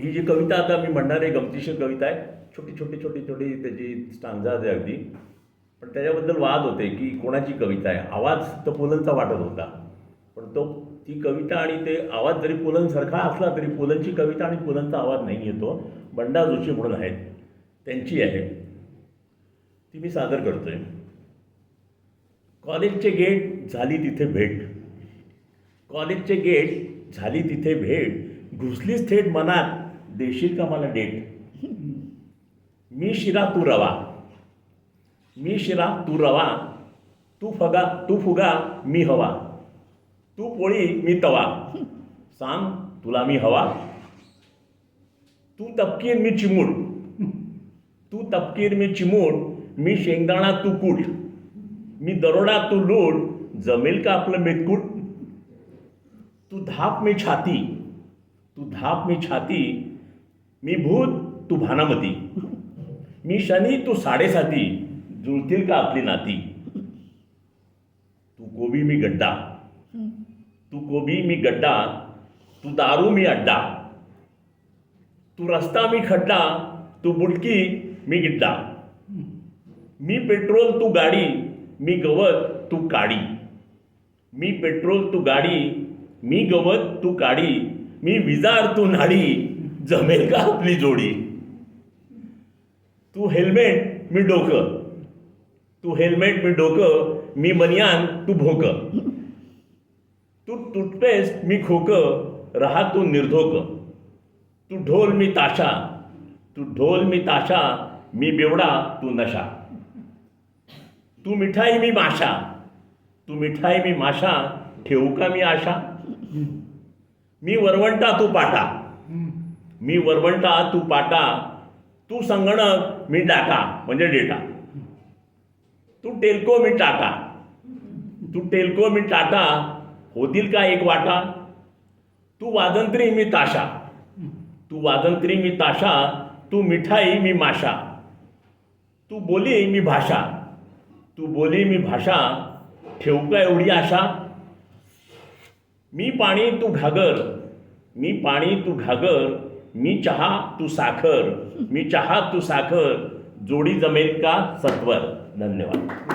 ही जी कविता आता मी म्हणणार आहे गमतीशीर कविता आहे छोटी छोटी छोटी छोटी त्याची स्टांजा आहे अगदी. पण त्याच्याबद्दल वाद होते की कोणाची कविता आहे. आवाज तर पुलंचा वाटत होता. पण तो ती कविता आणि ते आवाज जरी पुलंसारखा असला तरी पुलंची कविता आणि पुलंचा आवाज नाही येतो. बंडा जोशी म्हणून आहेत. त्यांची आहे. ती मी सादर करतोय. कॉलेजचे गेट झाली तिथे भेट. कॉलेजचे गेट झाली तिथे भेट. घुसलीच थेट मनात देशील का मला डेट मी शिरा तू रवा. मी शिरा तू रवा. तू फगा तू फुगा मी हवा. तू पोळी मी तवा. सांग तुला मी हवा. तू तपकीर मी चिमूड. तू तपकीर मी चिमूट मी शेंगदाणा तू कूट. मी दरोडा तू लूट. जमेल का आपलं मेतकूट? तू धाप मी छाती. तू धाप मी छाती. मी भूत तू भानामती. मी शनी तू साडेसाती. जुळतील का आपली नाती? तू कोबी मी गड्डा. तू कोबी मी गड्डा. तू दारू मी अड्डा. तू रस्ता मी खड्डा. तू बुटकी मी गिड्डा. मी पेट्रोल तू गाडी. मी गवत तू काडी. मी पेट्रोल तू गाडी. मी गवत तू काडी. मी विजार तू नाडी. जमेल का आपली जोडी? तू हेल्मेट मी डोकं. तू हेल्मेट मी डोकं मी बनियान तू भोक. तू टूथपेस्ट मी खोकं राहा तू निर्धोक. तू ढोल मी ताशा. तू ढोल मी ताशा मी बेवडा तू नशा. तू मिठाई मी माशा. तू मिठाई मी माशा ठेवू का मी आशा? मी वरवंटा तू पाटा. मी वरवंटा तू पाटा तू संगणक मी डाटा म्हणजे डेटा तू टेल्को मी टाटा. तू टेल्को मी टाटा होतील का एक वाटा? तू वादंत्री मी ताशा. तू वादंत्री मी ताशा तू मिठाई मी माशा. तू बोली मी भाषा. तू बोली मी भाषा ठेवू का एवढी आशा? मी पाणी तू घागर. मी पाणी तू घागर मी चहा तू साखर. मी चहा तू साखर. जोडी जमेल का? सत्वर. धन्यवाद.